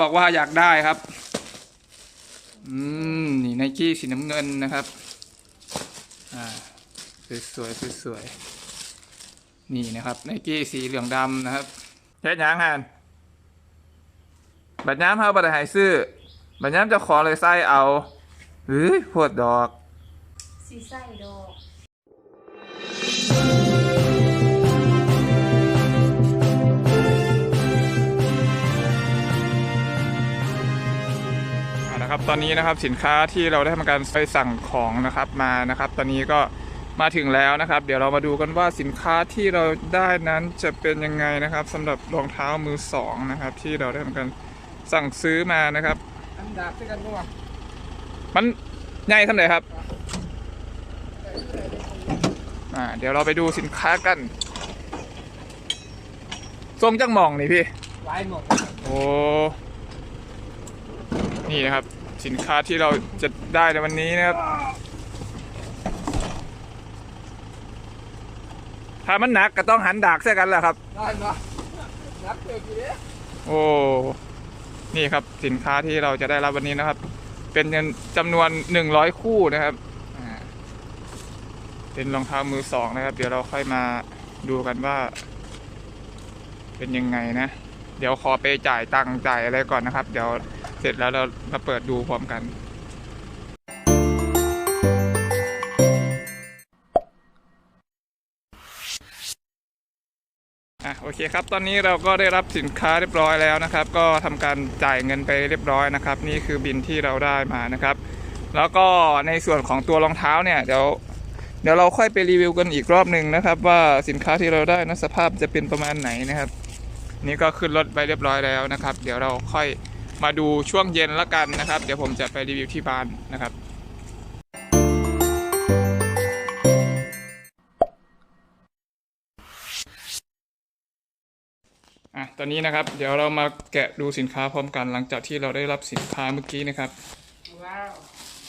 บอกว่าอยากได้ครับ อืม นี่ไนกี้สีน้ำเงินนะครับ อ่า สวยๆสวยๆนี่นะครับไนกี้สีเหลืองดำนะครับเฮ็ดหยังฮันบัดย้ำเฮาบัดหายซื้อ บัดย้ำเจะขอเลยไส้เอาเฮ้ยโพดดอก สีใส่ดอก นะครับตอนนี้นะครับสินค้าที่เราได้ทำการไปสั่งของนะครับมานะครับ ตอนนี้ก็มาถึงแล้วนะครับ เดี๋ยวเรามาดูกันว่าสินค้าที่เราได้นั้นจะเป็นยังไงนะครับสำหรับรองเท้ามือสองนะครับ ที่เราได้ทำการสั่งซื้อมานะครับอันดาบด้วยกันบ่วะมันใหญ่เท่าไหร่ครับอ่าเดี๋ยวเราไปดูสินค้ากัน ทรงจังหมองนี่พี่ลายหมดโอ้นี่นะครับ สินค้าที่เราจะได้ในวันนี้นะครับ ถ้ามันหนักก็ต้องหันดากใส่กันแหละครับ ได้มานับเกิดกี่เด้โอ้ นี่ครับสินค้าที่เราจะได้รับวันนี้นะครับ เป็นเงินจำนวนหนึ่งร้อยคู่นะครับอ่าเป็นรองเท้ามือสองนะครับ เดี๋ยวเราค่อยมาดูกันว่า เป็นยังไงนะ เดี๋ยวขอไปจ่ายตังค์จ่ายอะไรก่อนนะครับ เดี๋ยว เสร็จแล้วเรามาเปิดดูพร้อมกัน อะโอเคครับ ตอนนี้เราก็ได้รับสินค้าเรียบร้อยแล้วนะครับ ก็ทำการจ่ายเงินไปเรียบร้อยนะครับ นี่คือบินที่เราได้มานะครับ แล้วก็ในส่วนของตัวรองเท้าเนี่ยเดี๋ยวเดี๋ยวเราค่อยไปรีวิวกันอีกรอบหนึ่งนะครับ ว่าสินค้าที่เราได้นะสภาพจะเป็นประมาณไหนนะครับ นี่ก็ขึ้นรถไปเรียบร้อยแล้วนะครับ เดี๋ยวเราค่อย มาดูช่วงเย็นละกันนะครับ เดี๋ยวผมจะไปรีวิวที่บ้านนะครับ อะ ตอนนี้นะครับ เดี๋ยวเรามาแกะดูสินค้าพร้อมกันหลังจากที่เราได้รับสินค้าเมื่อกี้นะครับว้าว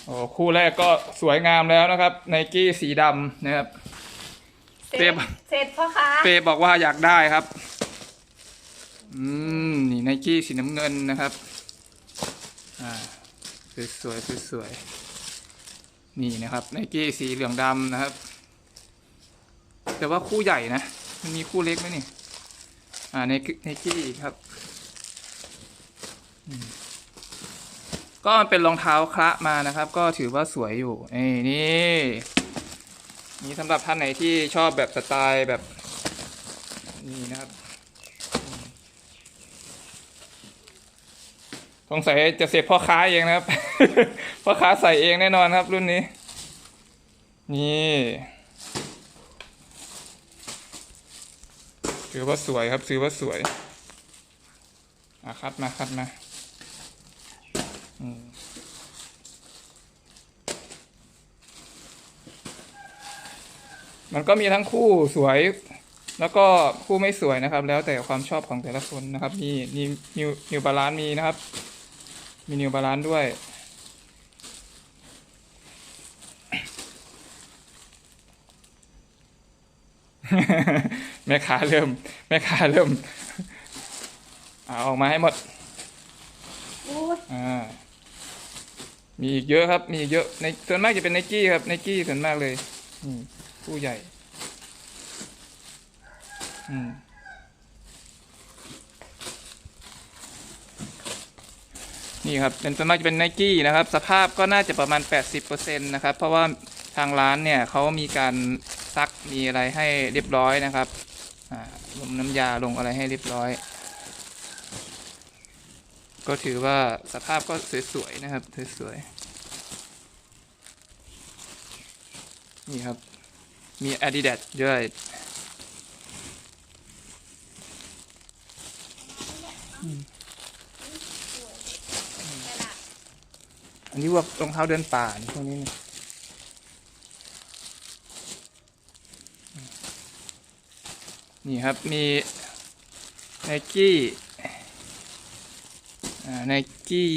โอ้คู่แรกก็สวยงามแล้วนะครับไนกี้สีดำนะครับเสร็เปรียจบเสร็จพ่อค้าเปย์บอกว่าอยากได้ครับ อืม นี่ไนกี้สีน้ำเงินนะครับอ่า สวยสวยๆสวยๆนี่นะครับไนกี้สีเหลืองดำนะครับ แต่ว่าคู่ใหญ่นะ มันมีคู่เล็กไหมนี่ อ่าไนไนกี้ครับ ก็มันเป็นรองเท้าคละมานะครับ ก็ถือว่าสวยอยู่นี่นี่นี่สำหรับท่านไหนที่ชอบแบบสไตล์แบบ นี่นะครับ สงสัยจะเสียพ่อค้าเองนะครับ พ่อค้าใส่เองแน่นอนครับรุ่นนี้ นี่ถือว่าสวยครับถือว่าสวยอะคัดมาคัดมาอมันก็มีทั้งคู่สวย แล้วก็คู่ไม่สวยนะครับ แล้วแต่ความชอบของแต่ละคนนะครับ มีมีนิวนิวบาลานมีนะครับ มีนิวบาลานด้วย แม่ค้าเริ่ม แม่ค้าเริ่ม เอาออกมาให้หมดอู้ยอ่ามีอีกเยอะครับ มีอีกเยอะ ในส่วนมากจะเป็นไนกี้ครับไนกี้ส่วนมากเลย อืมผู้ใหญ่ อืม นี่ครับเป็นส่วนมากจะเป็นไนกี้นะครับ สภาพก็น่าจะประมาณ 80%นะครับ เพราะว่าทางร้านเนี่ยเขามีการซักมีอะไรให้เรียบร้อยนะครับลงน้ำยาลงอะไรให้เรียบร้อย ก็ถือว่าสภาพก็สวยๆนะครับสวยๆนี่ครับมี Adidas ด้วยอั นนี้ว่ารองเท้าเดินป่านพวกนี้นี่นี่ครับมีไนกี้อ่าไนกี้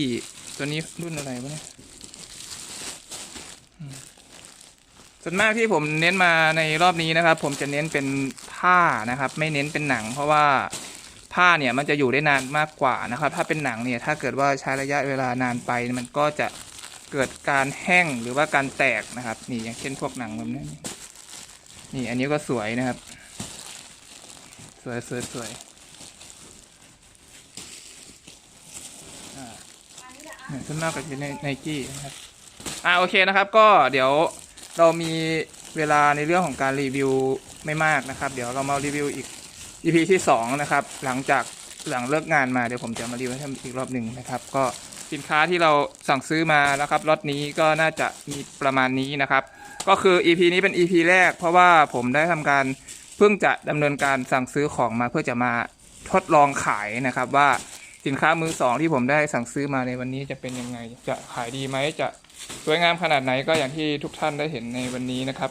ตัวนี้รุ่นอะไรวะเนี่ยส่วนมากที่ผมเน้นมาในรอบนี้นะครับ ผมจะเน้นเป็นผ้านะครับ ไม่เน้นเป็นหนัง เพราะว่าผ้าเนี่ยมันจะอยู่ได้นานมากกว่านะครับ ถ้าเป็นหนังเนี่ยถ้าเกิดว่าใช้ระยะเวลานานไปมันก็จะ เกิดการแห้งหรือว่าการแตกนะครับ นี่อย่างเช่นพวกหนังแบบนี้นี่อันนี้ก็สวยนะครับ สวยสวยสวยอ่าเนี่ยส่วนมากก็จะในไนกี้นะครับอ่าโอเคนะครับ ก็เดี๋ยวเรามีเวลาในเรื่องของการรีวิวไม่มากนะครับ เดี๋ยวเรามารีวิวอีก EP ที่ 2 นะครับ หลังจากหลังเลิกงานมาเดี๋ยวผมจะมารีวิวให้อีกรอบหนึ่งนะครับ ก็ สินค้าที่เราสั่งซื้อมานะครับล็อตนี้ก็น่าจะมีประมาณนี้นะครับ ก็คือ EP นี้เป็น EP แรก เพราะว่าผมได้ทำการเพิ่งจะดำเนินการสั่งซื้อของมาเพื่อจะมาทดลองขายนะครับ ว่าสินค้ามือสองที่ผมได้สั่งซื้อมาในวันนี้จะเป็นยังไง จะขายดีไหมจะสวยงามขนาดไหนก็อย่างที่ทุกท่านได้เห็นในวันนี้นะครับ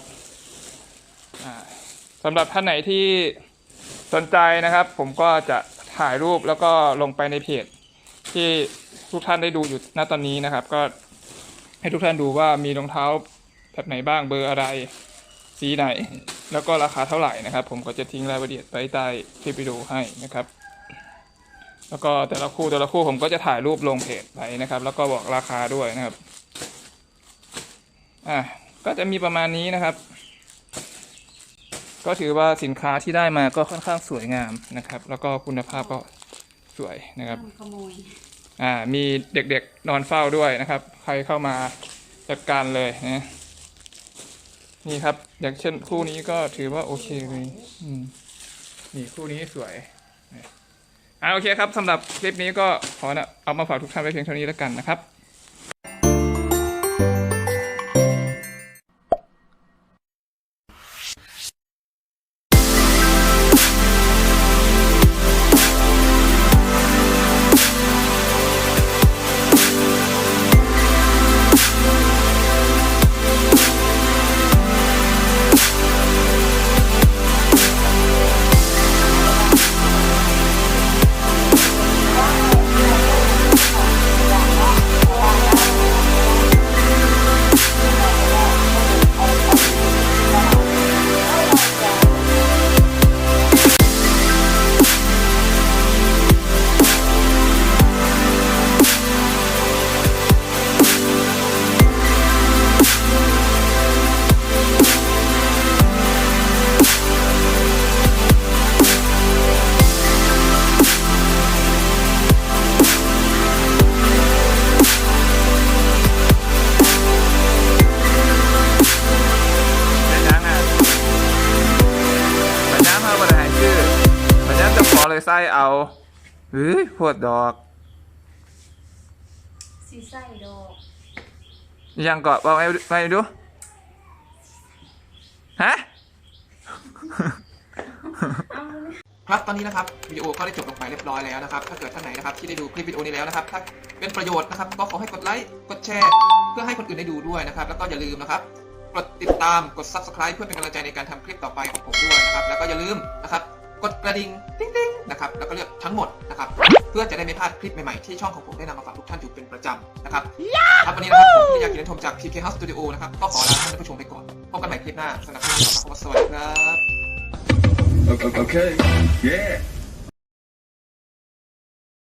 อ่าสำหรับท่านไหนที่สนใจนะครับ ผมก็จะถ่ายรูปแล้วก็ลงไปในเพจ ที่ทุกท่านได้ดูอยู่ณตอนนี้นะครับ ก็ให้ทุกท่านดูว่ามีรองเท้าแบบไหนบ้างเบอร์อะไร สีไหน แล้วก็ราคาเท่าไหร่นะครับ ผมก็จะทิ้งรายละเอียดไว้ใต้คลิปวิดีโอให้นะครับ แล้วก็แต่ละคู่แต่ละคู่ผมก็จะถ่ายรูปลงเพจไว้นะครับ แล้วก็บอกราคาด้วยนะครับอะก็จะมีประมาณนี้นะครับ ก็ถือว่าสินค้าที่ได้มาก็ค่อนข้างสวยงามนะครับ แล้วก็คุณภาพก็ สวยนะครับ ขโมยอ่ามีเด็กๆนอนเฝ้าด้วยนะครับ ใครเข้ามาจัดการเลยนะนี่ครับ อย่างเช่นคู่นี้ก็ถือว่าโอเคเลยอืมนี่คู่นี้สวยอ่าโอเคครับสำหรับคลิปนี้ก็ขอนะเอามาฝากทุกท่านไว้เพียงเท่านี้แล้วกันนะครับ ขอเลยไส้เอาเฮ้ยปวดดอก สีไส้ดอกยังเกาะบอกไปไปดู ฮะ เอาเลยครับตอนนี้นะครับวิดีโอก็ได้จบลงไปเรียบร้อยแล้วนะครับ ถ้าเกิดท่านไหนนะครับที่ได้ดูคลิปวิดีโอนี้แล้วนะครับ ถ้าเป็นประโยชน์นะครับ ก็ขอให้กดไลค์กดแชร์ เพื่อให้คนอื่นได้ดูด้วยนะครับ แล้วก็อย่าลืมนะครับกดติดตามกด subscribe เพื่อเป็นกำลังใจในการทำคลิปต่อไปของผมด้วยนะครับ แล้วก็อย่าลืมนะครับ กดกระดิ่งติ๊งติ๊งนะครับแล้วก็เลือกทั้งหมดนะครับเพื่อจะได้ไม่พลาดคลิปใหม่ๆที่ช่องของผมได้นำมาฝากทุกท่านอยู่เป็นประจำนะครับครับวันนี้นะครับผมที่อยากกินชมจาก PK House Studio นะครับก็ขอลาท่านผู้ชมไปก่อนพบกันใหม่คลิปหน้าสำหรับคลิปนี้ขอสวัสดีครับ Okay. okay. Yeah.